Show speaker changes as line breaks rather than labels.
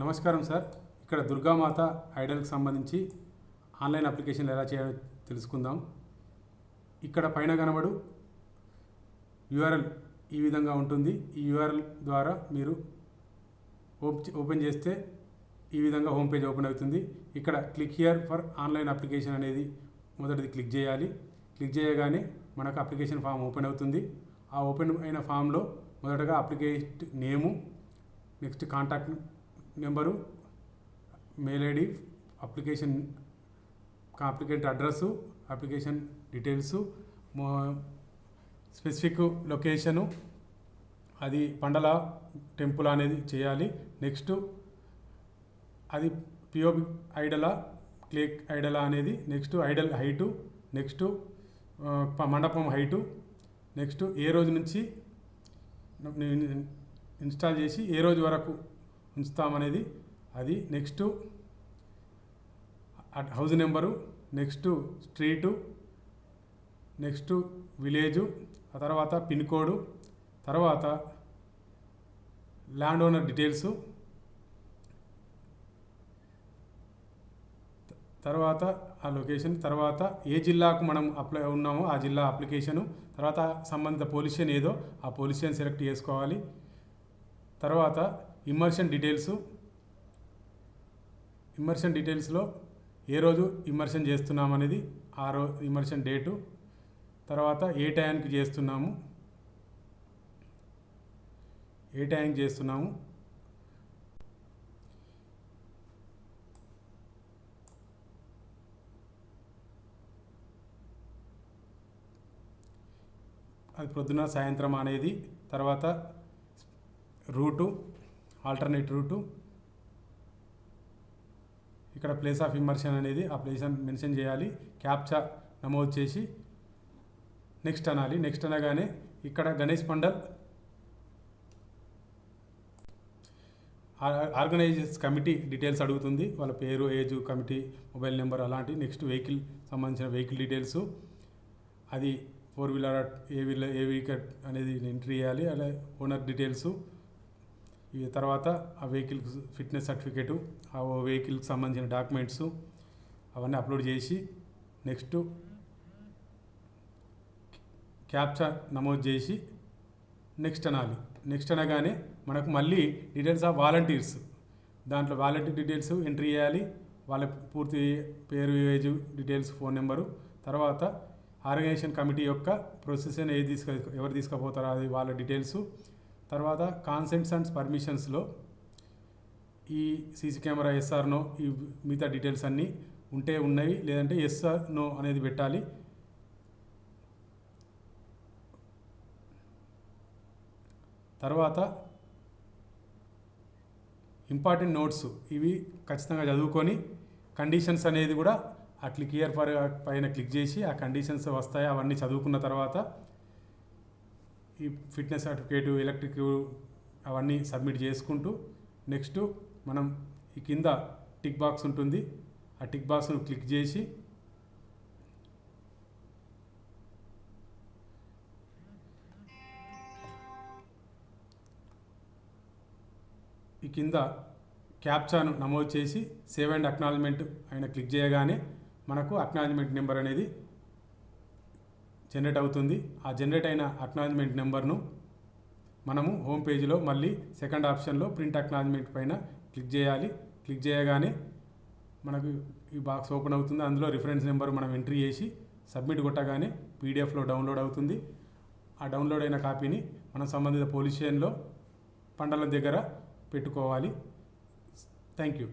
నమస్కారం సార్. ఇక్కడ దుర్గామాత ఐడల్కి సంబంధించి ఆన్లైన్ అప్లికేషన్లు ఎలా చేయాలో తెలుసుకుందాం. ఇక్కడ పైన కనబడు యూఆర్ఎల్ ఈ విధంగా ఉంటుంది. ఈ యూఆర్ఎల్ ద్వారా మీరు ఓపెన్ చేస్తే ఈ విధంగా హోమ్ పేజ్ ఓపెన్ అవుతుంది. ఇక్కడ click here for online application అనేది మొదటిది క్లిక్ చేయాలి. క్లిక్ చేయగానే మనకు అప్లికేషన్ ఫామ్ ఓపెన్ అవుతుంది. ఆ ఓపెన్ అయిన ఫామ్లో మొదటగా applicant name next contact number mail ID application applicant address application details specific location అది పండల టెంపుల్ అనేది చేయాలి. నెక్స్ట్ అది పిఓపి ఐడలా క్లేక్ ఐడలా అనేది నెక్స్ట్ ఐడల్ హైటు నెక్స్ట్ మండపం హైటు నెక్స్ట్ ఏ రోజు నుంచి ఇన్స్టాల్ చేసి ఏ రోజు వరకు ఉంచుతామనేది అది next at house number next street next village ఆ తర్వాత పిన్ కోడు తర్వాత ల్యాండ్ ఓనర్ డీటెయిల్స్ తర్వాత ఆ లొకేషన్ తర్వాత ఏ జిల్లాకు మనం అప్లై ఉన్నామో ఆ జిల్లా అప్లికేషను తర్వాత సంబంధిత పొల్యూషన్ ఏదో ఆ పొల్యూషన్ సెలెక్ట్ చేసుకోవాలి. తర్వాత ఇమ్మర్షన్ డీటెయిల్స్ ఇమ్మర్షన్ డీటెయిల్స్లో ఏ రోజు ఇమ్మర్షన్ చేస్తున్నాం అనేది ఆ రో ఇమ్మర్షన్ డేటు తర్వాత ఏ టైంకి చేస్తున్నాము? ఏ టైంకి చేస్తున్నాము? అది ప్రొద్దున సాయంత్రం అనేది తర్వాత రూటు ఆల్టర్నేట్ రూటు. ఇక్కడ ప్లేస్ ఆఫ్ ఇమర్షన్ అనేది ఆ ప్లేస్ మెన్షన్ చేయాలి. క్యాప్చా నమోదు చేసి నెక్స్ట్ అనాలి. నెక్స్ట్ అనగానే ఇక్కడ Ganesh Mandal organizers committee details అడుగుతుంది. వాళ్ళ పేరు ఏజ్ కమిటీ మొబైల్ నెంబర్ అలాంటి నెక్స్ట్ వెహికల్ సంబంధించిన వెహికల్ డీటెయిల్స్. అది ఫోర్ వీలర్ ఏ వీలర్ ఏ వెహికల్ అనేది ఎంట్రీ చేయాలి. అలా ఓనర్ డీటెయిల్స్. ఈ తర్వాత ఆ వెహికల్ ఫిట్నెస్ సర్టిఫికేటు ఆ వెహికల్కి సంబంధించిన డాక్యుమెంట్స్ అవన్నీ అప్లోడ్ చేసి నెక్స్ట్ క్యాప్చా నమోదు చేసి నెక్స్ట్ అనాలి. నెక్స్ట్ అనగానే మనకు మళ్ళీ డీటెయిల్స్ ఆఫ్ వాలంటీర్స్ దాంట్లో వాలంటీర్ డీటెయిల్స్ ఎంట్రీ చేయాలి. వాళ్ళ పూర్తి పేరు ఏజ్ డీటెయిల్స్ ఫోన్ నెంబరు తర్వాత ఆర్గనైజేషన్ కమిటీ యొక్క ప్రొసెషన్ ఏది తీసుకు ఎవరు తీసుకుపోతారో అది వాళ్ళ డీటెయిల్స్ తర్వాత కాన్సెంట్స్ అండ్ పర్మిషన్స్లో ఈ సీసీ కెమెరా ఎస్ఆర్ నో ఈ మిగతా డీటెయిల్స్ అన్నీ ఉంటే ఉన్నవి లేదంటే ఎస్ఆర్ నో అనేది పెట్టాలి. తర్వాత ఇంపార్టెంట్ నోట్స్ ఇవి ఖచ్చితంగా చదువుకొని కండిషన్స్ అనేది కూడా ఆ క్లిక్ ఇయర్ ఫర్ పైన క్లిక్ చేసి ఆ కండిషన్స్ వస్తాయి అవన్నీ చదువుకున్న తర్వాత ఈ ఫిట్నెస్ సర్టిఫికేటు ఎలక్ట్రిక్ అవన్నీ సబ్మిట్ చేసుకుంటూ నెక్స్ట్ మనం ఈ కింద టిక్ బాక్స్ ఉంటుంది. ఆ టిక్ బాక్స్ను క్లిక్ చేసి ఈ కింద క్యాప్చాను నమోదు చేసి సేవ్ అండ్ అక్నాలజ్మెంట్ ఆయన క్లిక్ చేయగానే మనకు అక్నాలజ్మెంట్ నెంబర్ అనేది జనరేట్ అవుతుంది. ఆ జనరేట్ అయిన అక్నాలజ్మెంట్ నెంబర్ను మనము హోమ్ పేజీలో మళ్ళీ సెకండ్ ఆప్షన్లో ప్రింట్ అక్నాలజ్మెంట్ పైన క్లిక్ చేయాలి. క్లిక్ చేయగానే మనకు ఈ బాక్స్ ఓపెన్ అవుతుంది. అందులో రిఫరెన్స్ నెంబర్ మనం ఎంట్రీ చేసి సబ్మిట్ కొట్టగానే పీడిఎఫ్లో డౌన్లోడ్ అవుతుంది. ఆ డౌన్లోడ్ అయిన కాపీని మనం సంబంధిత పోలీస్ స్టేషన్లో పండల దగ్గర పెట్టుకోవాలి. Thank you.